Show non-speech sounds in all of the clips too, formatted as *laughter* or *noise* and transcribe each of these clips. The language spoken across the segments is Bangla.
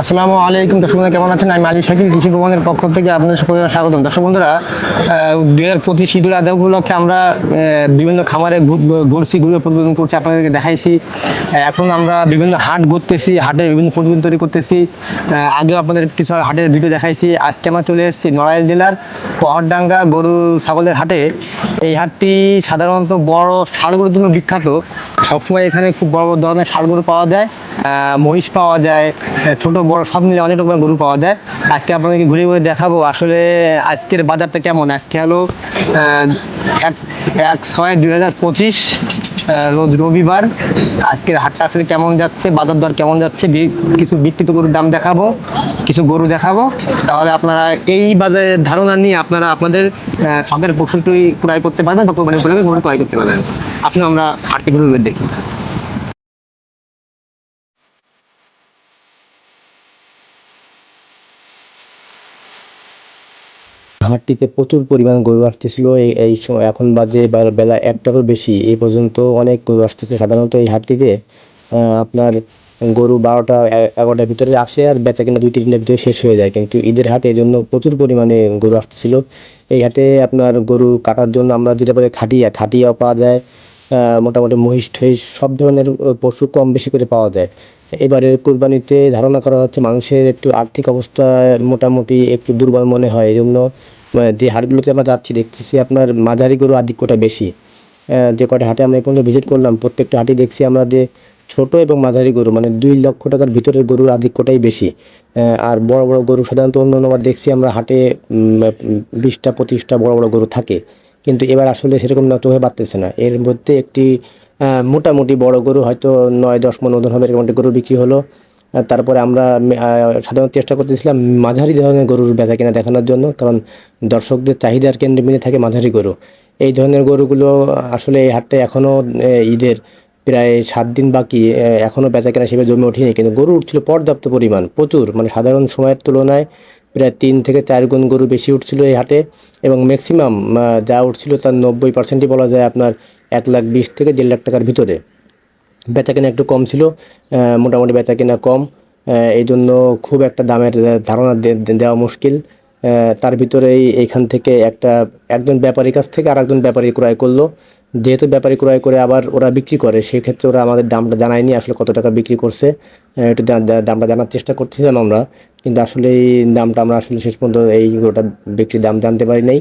আসসালামু আলাইকুম। দর্শক বন্ধুরা, কেমন আছেন? আমি আলী শাকিল, কৃষি ভবনের পক্ষ থেকে আপনাদের সকলকে স্বাগতম। দর্শক বন্ধুরা দুই হাজার পঁচিশ ঈদুল আজহা উপলক্ষে আমরা বিভিন্ন খামারে ঘুরছি, ঘুরে প্রতিবেদন করছি, আপনাদেরকে দেখাইছি। এখন আমরা বিভিন্ন হাট ঘুরতেছি হাটে বিভিন্ন প্রতিবেদন তৈরি করতেছি। আগেও আপনাদের কিছু হাটের ভিডিও দেখাইছি। আজকে আমরা চলে এসেছি নড়াইল জেলার পহাড়ডাঙ্গা গরু ছাগলের হাটে। এই হাটটি সাধারণত বড় গরুর জন্য বিখ্যাত। সবসময় এখানে খুব বড় বড় ধরনের গরু পাওয়া যায় মহিষ পাওয়া যায় ছোট বড় সব মিলে অনেক রকমের গরু পাওয়া যায়। আজকে আপনাদেরকে ঘুরে ঘুরে দেখাবো আসলে আজকের বাজারটা কেমন। আজকে হলো এক এক ছয় দুই হাজার পঁচিশ রোজ রবিবার। আজকের হাটটা আসলে কেমন যাচ্ছে, বাজার দর কেমন যাচ্ছে কিছু বিক্রিত গরুর দাম দেখাবো, কিছু গরু দেখাবো। তাহলে আপনারা এই বাজারের ধারণা নিয়ে আপনারা আপনাদের শখের পশুটি ক্রয় করতে পারবেন, বা উপলক্ষে গরু ক্রয় করতে পারবেন। আসলে আমরা হাটটি ঘুরে দেখি। হাটটিতে প্রচুর পরিমাণ গরু আসতেছিল। এই সময় এখন বাজে বেলা একটারও বেশি। এই পর্যন্ত অনেক গরু আসতেছে সাধারণত এই হাটটিতে। আপনার গরু বারোটা এগারোটার ভিতরে আসে আর বেচা কিনা দুই তিনটার ভিতরে শেষ হয়ে যায়। কিন্তু ঈদের হাটে এই জন্য প্রচুর পরিমাণে গরু আসতেছিল। এই হাটে আপনার গরু কাটার জন্য আমরা যেটা বলে খাটিয়া খাটিয়াও পাওয়া যায়। মোটামুটি মহিষ টহিষ সব ধরনের পশু কম বেশি করে পাওয়া যায়। এবারে কুরবানিতে ধারণা করা হচ্ছে মানুষের একটু আর্থিক অবস্থা মোটামুটি একটু দুর্বল মনে হয়। এই জন্য যে হাটগুলোতে আমরা যাচ্ছি, দেখতেছি আপনার মাঝারি গরু আধিক্যটা বেশি। যে কটা হাটে আমরা পর্যন্ত ভিজিট করলাম, প্রত্যেকটা হাটে দেখছি আমরা যে ছোট এবং মাঝারি গরু মানে দুই লক্ষ টাকার ভিতরে গরুর আধিক্যটাই বেশি। আর বড় বড় গরু সাধারণত অন্য অন্যবার দেখছি আমরা হাটে বিশটা, পঁচিশটা বড় বড় গরু থাকে। কিন্তু এবার আসলে সেরকম না চোখে বাড়তেছে না। এর মধ্যে একটি মোটামুটি বড় গরু হয়তো নয়, দশ মন ওজন হবে এরকম একটা গরু বিক্রি হলো। তারপরে আমরা সাধারণত চেষ্টা করতেছিলাম মাঝারি ধরনের গরুর বেচা কিনা দেখানোর জন্য, কারণ দর্শকদের চাহিদার কেন্দ্রবিন্দু থাকে মাঝারি গরু। এই ধরনের গরুগুলো আসলে এই হাটটা এখনও ঈদের প্রায় সাত দিন বাকি এখনও এখনও বেচা কেনা সেভাবে জমে ওঠেনি। কিন্তু গরু উঠছিল পর্যাপ্ত পরিমাণ, প্রচুর। মানে সাধারণ সময়ের তুলনায় প্রায় তিন থেকে চার গুণ গরু বেশি উঠছিল এই হাটে এবং ম্যাক্সিমাম যা উঠছিল তার নব্বই পার্সেন্টই বলা যায় আপনার এক লাখ বিশ থেকে দেড় লাখ টাকার ভিতরে। বেচা কেনা একটু কম ছিল মোটামুটি বেচা কেনা কম এই জন্য খুব একটা দামের ধারণা দেওয়া মুশকিল। তার ভিতরেই এইখান থেকে একটা, একজন ব্যাপারীর কাছ থেকে আর একজন ব্যাপারী ক্রয় করল। যেহেতু ব্যাপারী ক্রয় করে আবার ওরা বিক্রি করে, সেক্ষেত্রে ওরা আমাদের দামটা জানায়নি, আসলে কত টাকা বিক্রি করছে। একটু দামটা জানার চেষ্টা করছিলাম আমরা, কিন্তু আসলে এই দামটা আমরা আসলে শেষ পর্যন্ত এই গরুটা বিক্রির দাম জানতে পারি নাই।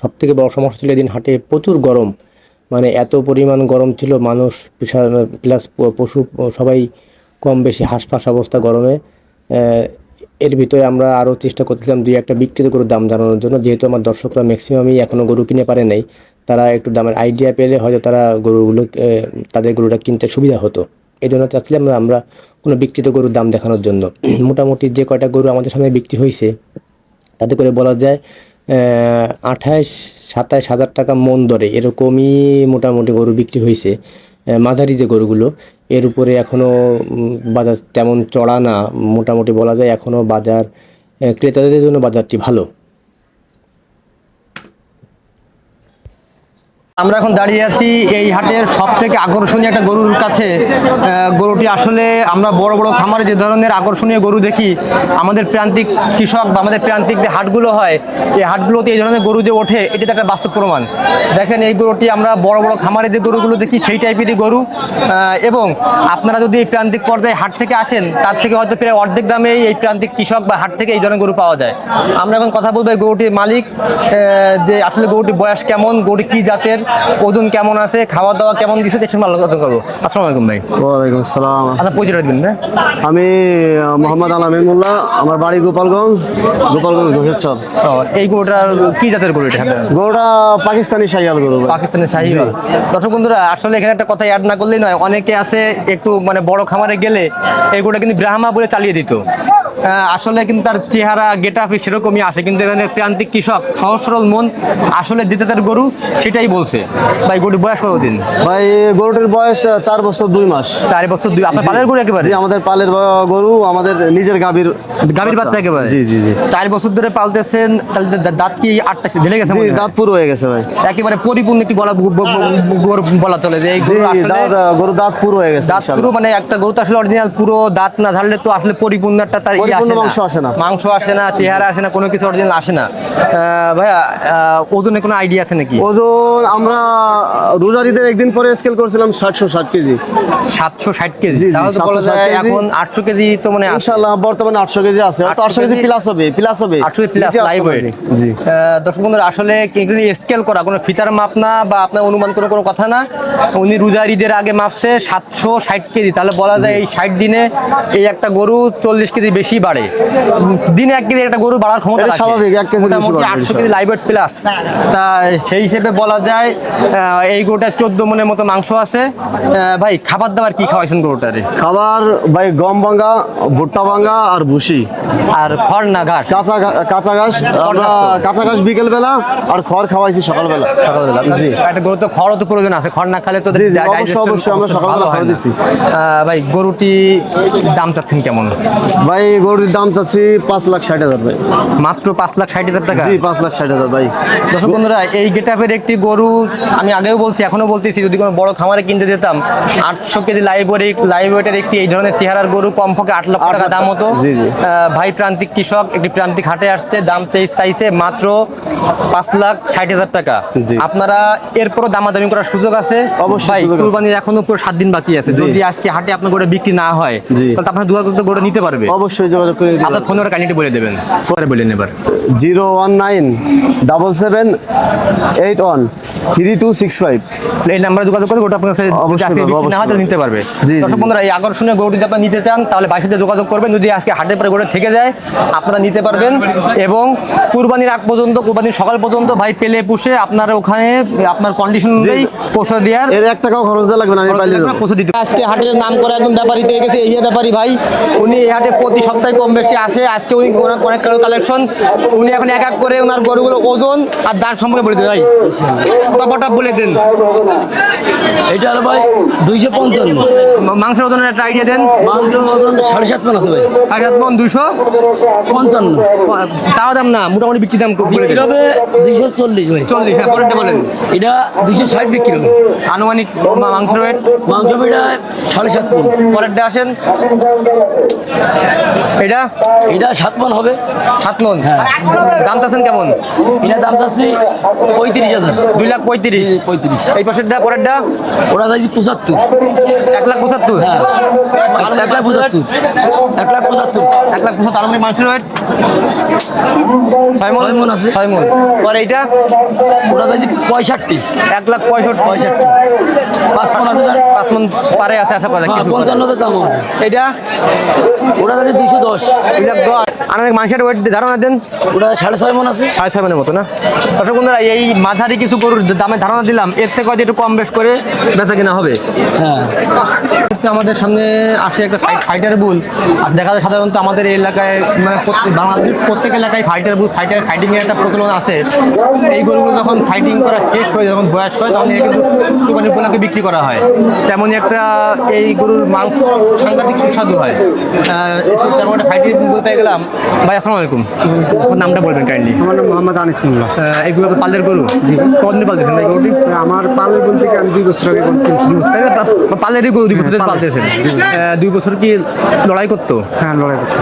সব থেকে বড় সমস্যা ছিল এদিন হাটে প্রচুর গরম। মানে এত পরিমাণ গরম ছিল, মানুষ প্লাস পশু, সবাই কম বেশি হাঁসফাঁস অবস্থা গরমে। এর ভিতরে আমরা আরও চেষ্টা করছিলাম দুই একটা বিক্রিত গরুর দাম জানানোর জন্য। যেহেতু আমার দর্শকরা ম্যাক্সিমামই এখনও গরু কিনে পারে নাই, তারা একটু দামের আইডিয়া পেলে হয়তো তারা গরুগুলো তাদের গরুটা কিনতে সুবিধা হতো। এই জন্য চাচ্ছিলাম আমরা কোনো বিক্রিত গরুর দাম দেখানোর জন্য। *clears throat* মোটামুটি যে কয়টা গরু আমাদের সামনে বিক্রি হয়েছে তাতে করে বলা যায় আঠাশ সাতাশ হাজার টাকা মন দরে এরকমই মোটামুটি গরু বিক্রি হয়েছে মাঝারি যে গরুগুলো, এর উপরে এখনও বাজার তেমন চড়া না। মোটামুটি বলা যায় এখনও বাজার ক্রেতাদের জন্য বাজারটি ভালো। আমরা এখন দাঁড়িয়ে আছি এই হাটের সব থেকে আকর্ষণীয় একটা গরুর কাছে। গরুটি আসলে আমরা বড় বড় খামারে যে ধরনের আকর্ষণীয় গরু দেখি, আমাদের প্রান্তিক কৃষক বা আমাদের প্রান্তিক যে হাটগুলো হয়, এই হাটগুলোতে এই ধরনের গরু যে ওঠে, এটা একটা বাস্তব প্রমাণ। দেখেন এই গরুটি আমরা বড় বড় খামারে যে গরুগুলো দেখি, সেই টাইপেরই গরু। এবং আপনারা যদি এই প্রান্তিক পর্যায়ে হাট থেকে আসেন, তার থেকে হয়তো প্রায় অর্ধেক দামে এই প্রান্তিক কৃষক বা হাট থেকে এই ধরনের গরু পাওয়া যায়। আমরা এখন কথা বলব এই গরুটির মালিক যে আসলে গরুটির বয়স কেমন গরু কি জাতের ওজন কেমন আছে খাওয়া দাওয়া কেমন দিচ্ছে দেখছেন আলোচনা করব আসসালামু আলাইকুম ভাই। ওয়ালাইকুম সালাম। আচ্ছা পরিচয় দিন না? আমি মোহাম্মদ আলামিন মোল্লা আমার বাড়ি গোপালগঞ্জ গোপালগঞ্জ ঘোষেশ্বর এই গরুটার কি জাতের গরু এটা? গরুটা পাকিস্তানি সাইয়াল গরু ভাই। পাকিস্তানের শাহিওয়াল দর্শক বন্ধুরা আসলে এখানে একটা কথা অ্যাড না করলেই নয় অনেকে আছে একটু মানে বড় খামারে গেলে এই গরুটা কিন্তু ব্রাহ্মা বলে চালিয়ে দিত। আসলে কিন্তু তার চেহারা গেট আপ সেরকমই আসে কিন্তু এখানে প্রান্তিক কৃষক সহজ সরল মন আসলে দিতে তার গরু সেটাই বলছে। ভাই গরুর বয়স কতদিন? ভাই গরুটির বয়স চার বছর দুই মাস। চার বছর দুই আপনার পালের গরু একেবারে? আমাদের পালের গরু আমাদের নিজের গাভীর গাভীর বাচ্চা একেবারে? জি জি জি। চার বছর ধরে পালতেছেন তাহলে দাঁত কি আটটা ঢেলে গেছে জি দাঁত পুরো হয়ে গেছে ভাই। একেবারে পরিপূর্ণ একটি বলা বলা চলে যে এই গরু আসলে গরু দাঁত পুরো হয়ে গেছে দাঁত পুরো মানে একটা গরু তো আসলে অরিজিনাল পুরো দাঁত না ঝাড়লে তো আসলে পরিপূর্ণ একটা তার পরিপূর্ণ মাংস আসে না। মাংস আসে না চেহারা আসে না কোনো কিছু অরিজিনাল আসে না ভাইয়া ওজনে কোনো আইডিয়া আছে নাকি ওজন আমরা রোজারিদের একদিন পরে স্কেল করছিলাম ষাটশো ষাট কেজি সাতশো ষাট কেজি জি, জি, তাহলে তো বলা 760 যায় কেজি। এখন আটশো কেজি তো মানে আছে। ইনশাআল্লাহ বর্তমানে আটশো কেজি আছে আটশো কেজি প্লাস হবে প্লাস হবে 800 কেজি পারে। weight। জি দর্শক বন্ধুরা আসলে স্কেল করা কোনো ফিতার মাপ না বা আপনার অনুমান করে কোনো কথা না উনি রোজার ঈদের আগে মাপছে সাতশো ষাট কেজি তাহলে বলা যায় এই ষাট দিনে এই একটা গরু চল্লিশ কেজি বেশি বাড়ে। দিনে এক কেজি একটা গরু বাড়ার ক্ষমতা স্বাভাবিক, এক কেজি বেশি আটশো কেজি লাইভ প্লাস তা সেই হিসেবে বলা যায় এই গরুটার চোদ্দ মনের মতো মাংস আছে। ভাই খাবার দাবার কি খাওয়াইছেন গরুটারে? খাবার ভাই গম ভাঙ্গা ভুট্টা ভাঙ্গা আর ভুসি। আর খড় না ঘাস। কাঁচা কাঁচা ঘাস। আমরা কাঁচা ঘাস বিকেল বেলা আর খড় খাওয়াইছি সকালবেলা। সকালবেলা। জি। একটা গরু তো খড়ও তো প্রয়োজন আছে খড় না খেলে তো অবশ্যই, অবশ্যই, আমরা সকালবেলা খড় দিছি। ভাই গরুটি দাম চাচ্ছেন কেমন? ভাই গরুর দাম চাচ্ছি পাঁচ লাখ ষাট হাজার ভাই। মাত্র পাঁচ লাখ ষাট হাজার টাকা? জি পাঁচ লাখ ষাট হাজার ভাই। দর্শক বন্ধুরা এই গেটআপের একটি গরু আমি আগেও বলছি এখনও বলতেছি যদি কোনো বড় খামারে কিনতে যেতাম আটশো কেজি লাইভ ওয়েটের একটি এই ধরনের চেহারার গরু কমপক্ষে আট লক্ষ টাকা দাম হতো। ভাই প্রান্তিক কৃষক একটি প্রান্তিক হাটে আসছে দাম চেয়ে চাইছে মাত্র পাঁচ লাখ ষাট হাজার টাকা। আপনারা এরপরও দামাদামি করার সুযোগ আছে? অবশ্যই কুরবানির এখনও পুরো সাত দিন বাকি আছে। যদি আজকে হাটে আপনার গরু বিক্রি না হয় তাহলে আপনার দুয়ার তো গরু নিতে পারবে। অবশ্যই যোগাযোগ করে দিবেন। আপনার ফোন নাম্বার কাইন্ডলি বলে দেবেন। পরে বলে নেবার। Zero one nine double seven eight one. Three two six five. এই নাম্বারে যোগাযোগ করে আপনার নিতে পারবে। দর্শক বন্ধুরা এই আকর্ষণীয় যদি আপনারা নিতে চান তাহলে করবেন। যদি আজকে হাটের পরে গরু থেকে যায় আপনারা নিতে পারবেন। এবং কুরবানির আগ পর্যন্ত কুরবানির সকাল পর্যন্ত ভাই পেলে পুষে আপনার ওখানে আপনার কন্ডিশন অনুযায়ী পৌঁছে দেওয়ার এর এক টাকাও খরচ দেওয়া লাগবে না আমি পাইলে পৌঁছে দিতে আজকে হাটের নাম করে একজন ব্যাপারী পেয়ে গেছে এই যে ব্যাপারী ভাই। উনি এই হাটে প্রতি সপ্তাহে কম বেশি আসে। আজকে উনি ওনার অনেক কালেকশন উনি এখন এক এক করে ওনার গরুগুলো ওজন আর দাম সম্পর্কে বলে দেন ভাই। ব্যাপারটা বলে দেন। এটা হলো ভাই দুইশো পঞ্চান্ন। মাংসের ওজনের একটা আইডিয়া দেন। মাংসের ওজন সাড়ে সাত মন আছে ভাই। সাড়ে সাত মন দুশো পঞ্চান্ন। তাও দাম না মোটামুটি বিক্রি দাম বিক্রি হবে দুইশো চল্লিশ ভাই। চল্লিশ হ্যাঁ পরেরটা বলেন এটা দুইশো ষাট বিক্রি হবে। আনুমানিক মা- মাংসের ওয়েট মাংস এটা সাড়ে সাত মন। পরেরটা আসেন। এটা? এটা সাত মন হবে। সাত মন। হ্যাঁ। দাম চাচ্ছেন কেমন? এটা দাম চাচ্ছি পঁয়ত্রিশ হাজার। দুই লাখ পঁয়ত্রিশ। পঁয়ত্রিশ। এই পাশেরটা পরেরটা? ওরা চাইছি পঁচাত্তর। এক লাখ পঁচাত্তর। হ্যাঁ। এক লাখ পঁচাত্তর। এক লাখ পঁচাত্তর। এক লাখ পঁচাত্তর আনুমানিক মানুষের ওয়েট। ছয় মন ছয় আছে। ছয় মন পরে এইটা ওরা চাইছি পঁয়ষট্টি। এক লাখ পঁয়ষট্টি। পঁয়ষট্টি। পাঁচ মন আছে পাঁচ মন পারে আছে আশা করা যায় পঞ্চান্নতে দাম আছে। এটা দশ। দশ। মাংসের ওয়েট ধারণা দেন। সাড়ে ছয় মন আছে। সাড়ে ছয় মনের মতো না? দর্শক বন্ধুরা এই মাঝারি কিছু গরুর দামে ধারণা দিলাম এর থেকে হয়তো একটু কম বেশ করে বেচা কিনা হবে। হ্যাঁ। আমাদের সামনে আসে একটা ফাইটার বুল আর দেখা যায় সাধারণত আমাদের এই এলাকায় মানে প্রত্যেক বাংলাদেশ প্রত্যেক এলাকায় ফাইটার বুল ফাইটার ফাইটিং এর একটা প্রচলন আছে। এই গরুগুলো যখন ফাইটিং করা শেষ হয়ে যখন বয়স হয় তখন এর কিন্তু উপলক্ষে বিক্রি করা হয়। তেমনই একটা এই গরুর মাংস সাংঘাতিক সুস্বাদু হয়। তেমন একটা ফাইটিং বুল পেয়ে গেলাম। ভাই আসসালামু আলাইকুম। আপনার নামটা বলবেন কাইন্ডলি আমার নাম মোহাম্মদ আনিস মোল্লা এগুলো পালের গরু? জি। কতদিন পালতেছেন এই গরুটি? আমার পাল বলতে কি আমি দুই বছর আগে গরু কিনছি। পালেরই গরু দুই বছর ধরে পালতেছেন? দুই বছর কি লড়াই করতো? হ্যাঁ লড়াই করতে।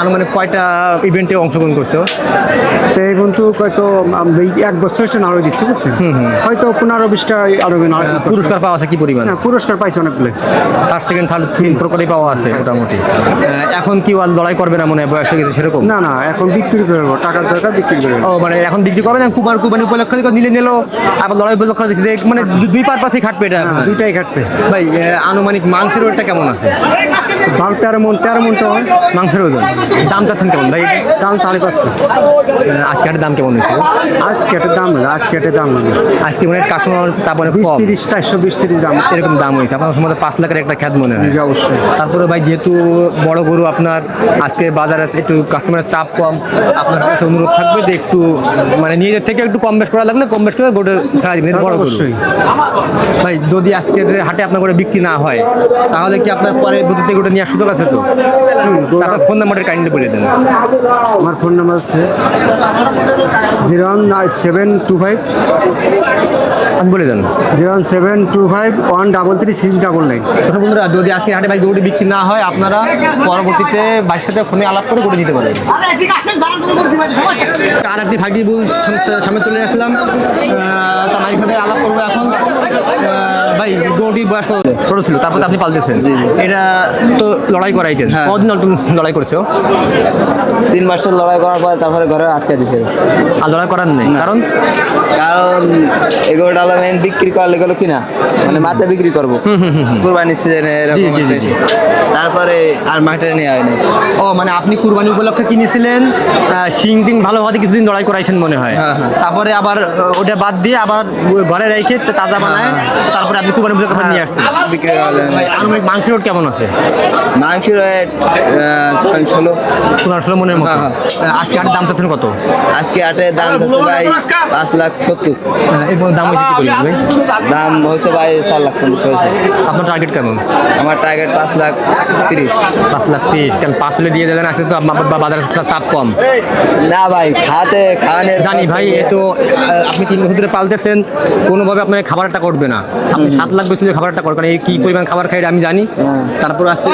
আনুমানিক কয়টা ইভেন্টে অংশগ্রহণ করছ তো এই বন্ধু হয়তো এক বছর দিচ্ছি বুঝছেন? হয়তো পনেরো বিশটা আরও পুরস্কার পাওয়া আছে কি পরিমাণ? হ্যাঁ পুরস্কার পাইছে অনেকগুলো। ফার্স্ট সেকেন্ড থার্ড তিন প্রকারই পাওয়া আছে মোটামুটি। এখন কি আর লড়াই করবে না মনে হয়? বয়স হয়ে গেছে সেরকম? না না এখন বিক্রি করে টাকার দরকার বিক্রি করে ও মানে এখন বিক্রি করবে না? কুমার কুরবানি উপলক্ষে নিলে নিল আবার লড়াই উপলক্ষে মানে দুই পারপাসই খাটবে এটা? দুইটাই ঘাটতে ভাই আনুমানিক মাংসের ওটা কেমন আছে? তেরো মন তেরো মন তো মাংসের ওজন? দাম চাচ্ছেন কেমন? ভাই দাম সাড়ে পাঁচশো। আহ, আজকে হাটের দাম কেমন হয়েছে? আজকে একটা দাম আজকে একটা দাম আজকে মানে কাস্টমার তারপরে বিশ কম। তিরিশ চারশো বিশ তিরিশ দাম। এরকম দাম হয়েছে। আপনার সম্বন্ধে পাঁচ লাখের একটা খ্যাত মনে হয়। অবশ্যই। তারপরে ভাই যেহেতু বড় গরু আপনার আজকে বাজারে একটু কাস্টমারের চাপ কম আপনার কাছে অনুরোধ থাকবে যে একটু মানে নিজের থেকে একটু কম বেশ করা লাগলে কম বেশ করে গোটা ছাড়া দিবেন। বড় গরু। অবশ্যই। ভাই যদি আজকের হাটে আপনার করে বিক্রি না হয় তাহলে কি আপনার পরে বুদ্ধিতে গোটা নেওয়ার সুযোগ আছে তো? তারপর ফোন নাম্বারটা কাইন্ডলি বলে দেন। আমার ফোন নাম্বার হচ্ছে zero one seven two five. আপনি বলে দেন। Zero one seven two five one double three six double nine. আচ্ছা বন্ধুরা যদি আজকে হাটে ভাই গরুটি বিক্রি না হয় আপনারা পরবর্তীতে ভাইয়ের সাথে ফোনে আলাপ করে গরু দিতে পারেন। আর একটি ভাগি বুল সামনে চলে আসলাম। তার সাথে আলাপ করব এখন। ভাই গরুটির বয়স? ছোট ছিল তারপর আপনি পালতেছেন। এটা তো লড়াই হ্যাঁ। কদিন লড়াই করেছ? তিন মাসের লড়াই করার পর তারপরে ঘরে আটকে দিছে। আর লড়াই করার নেই? কারণ? কারণ এগুলো ডালা মেন বিক্রি করলে গেলো কিনা? মানে মাথা বিক্রি করব। কুরবানির সিজনে এরকম। তারপরে আর মাঠে নেওয়া হয়নি। ও মানে আপনি কুরবানি উপলক্ষে কিনেছিলেন শিং টিং ভালো হওয়াতে কিছুদিন লড়াই করাইছেন মনে হয়। হ্যাঁ, হ্যাঁ। তারপরে আবার ওটা বাদ দিয়ে আবার ঘরে রেখে তাজা বানায় তারপরে আপনি কুরবানি উপলক্ষে নিয়ে আসছেন। বিক্রি করলে ভাই আনুমানিক মাংসের রেট কেমন আছে? মাংসের রেট ষোলো পনেরো ষোলো মনের মতো। হ্যাঁ, আহ, আজকে হাটের দাম চাচ্ছেন কত? আজকে আটে দাম হচ্ছে ভাই পাঁচ লাখ সত্তর। আহ, এই দাম হয়েছে কি করলেন ভাই? দাম হচ্ছে ভাই চার লাখ পর্যন্ত হয়েছে। আপনার টার্গেট কেমন? আমার টার্গেট পাঁচ লাখ তিরিশ। পাঁচ লাখ তিরিশ। কারণ পাঁচ হলে দিয়ে দেবেন আসলে তো আপনার বা- বাজারের একটা চাপ কম। না ভাই খাতে খাওয়ানোর জানি ভাই এ তো আহ, আপনি তিন বছর ধরে পালতেছেন কোনোভাবে আপনার খাবারটা করবে না। আপনি সাত লাখ বেশি খাবারটা করবেন এই কি পরিমাণ খাবার খাই আমি জানি। তারপর আসতে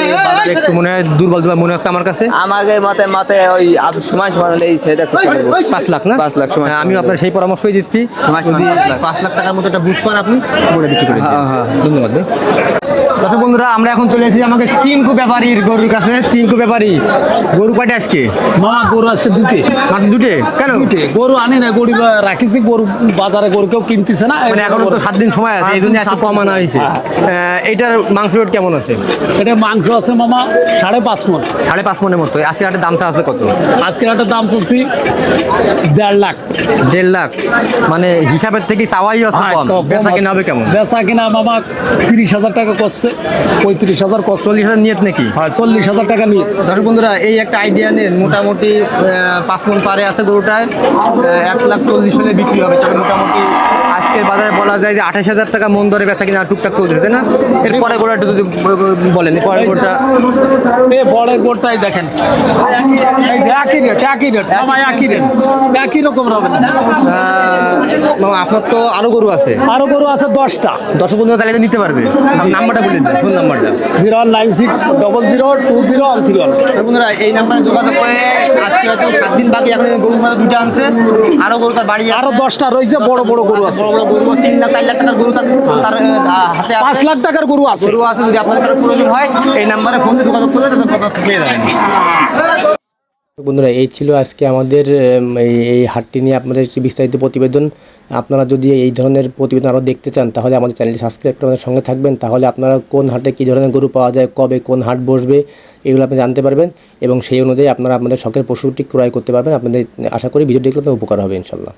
একটু মনে হয় দুর্বল দুর্বল মনে হচ্ছে আমার কাছে। আমাকে মাতে মাতে ওই সময় সময় হলে এই সেটা পাঁচ লাখ না? পাঁচ লাখ সময় আমি আমিও আপনার সেই পরামর্শই দিচ্ছি। পাঁচ লাখ। টাকার মতো একটা বুঝ পান আপনি করে। হ্যাঁ, হ্যাঁ। ধন্যবাদ। দর্শক বন্ধুরা আমরা এখন চলে এসেছি আমাকে চিঙ্কু ব্যাপারীর গরুর কাছে। চিঙ্কু ব্যাপারী গরু কয়টা আজকে? মামা গরু আজকে দুটে মাত্র দুটে কেন? দুটে গরু আনি না গরু রাখিছি গরু বাজারে গরু কেউ কিনতেছে না। মানে এখনও তো সাত দিন সময় আছে এই জন্য আজকে কম আনা হয়েছে। এটার মাংস রেট কেমন আছে? এটা মাংস আছে মামা সাড়ে পাঁচ মন। সাড়ে পাঁচ মনের মতো। আজকে হাটের দামটা আছে কত? আজকের একটা দাম চলছি দেড় লাখ। দেড় লাখ। মানে হিসাবের থেকে চাওয়াই আছে হ্যাঁ, কম কম বেচা আছে। কিনা হবে কেমন? বেচা কিনা মামা তিরিশ হাজার টাকা করছে। পঁয়ত্রিশ হাজার কষ্ট চল্লিশ হাজার নিয়ত নাকি? হয় চল্লিশ হাজার টাকা নিয়ে দর্শক বন্ধুরা এই একটা আইডিয়া নেন মোটামুটি পাঁচ মন পারে আছে গরুটায় এক লাখ চল্লিশ হলে বিক্রি হবে। তবে মোটামুটি আজকের বাজারে বলা যায় যে আঠাশ হাজার টাকা মন দরে বেচা কিনা টুকটাক চলছে তাই না? এরপরে গোটা একটু যদি বলেন পরের গোটা এ বড়ের গোটাই দেখেন। একই রেট একই রেট মামা একই রেট একই রকম হবে না। আপনার তো আরও গরু আছে। আরও গরু আছে দশটা। দশ পনেরো তাহলে নিতে পারবে। নাম্বারটা বলে দেন ফোন নাম্বারটা। Zero one nine six double zero two zero one three one. বন্ধুরা এই নাম্বারে যোগাযোগ করে আজকে হয়তো সাত দিন বাকি এখন গরু মারা দুটো আনছে। আরও গরু তার বাড়ি আরও দশটা রয়েছে বড় বড় গরু আছে। বড় গরু তিন লাখ চার লাখ টাকার গরু তার তার হাতে পাঁচ লাখ টাকার গরু আছে। গরু আছে যদি আপনাদের কারও প্রয়োজন হয় এই নাম্বারে ফোন দিয়ে যোগাযোগ করলে তাদের কথা পেয়ে যাবেন। বন্ধুরা এই ছিল আজকে আমাদের এই এই হাটটি নিয়ে আপনাদের বিস্তারিত প্রতিবেদন। আপনারা যদি এই ধরনের প্রতিবেদন আরও দেখতে চান তাহলে আমাদের চ্যানেলটি সাবস্ক্রাইব করে আমাদের সঙ্গে থাকবেন। তাহলে আপনারা কোন হাটে কী ধরনের গরু পাওয়া যায় কবে কোন হাট বসবে এগুলো আপনি জানতে পারবেন। এবং সেই অনুযায়ী আপনারা আপনাদের শখের পশুটি ক্রয় করতে পারবেন। আপনাদের আশা করি ভিডিওটি দেখলে আপনাদের উপকার হবে ইনশাল্লাহ।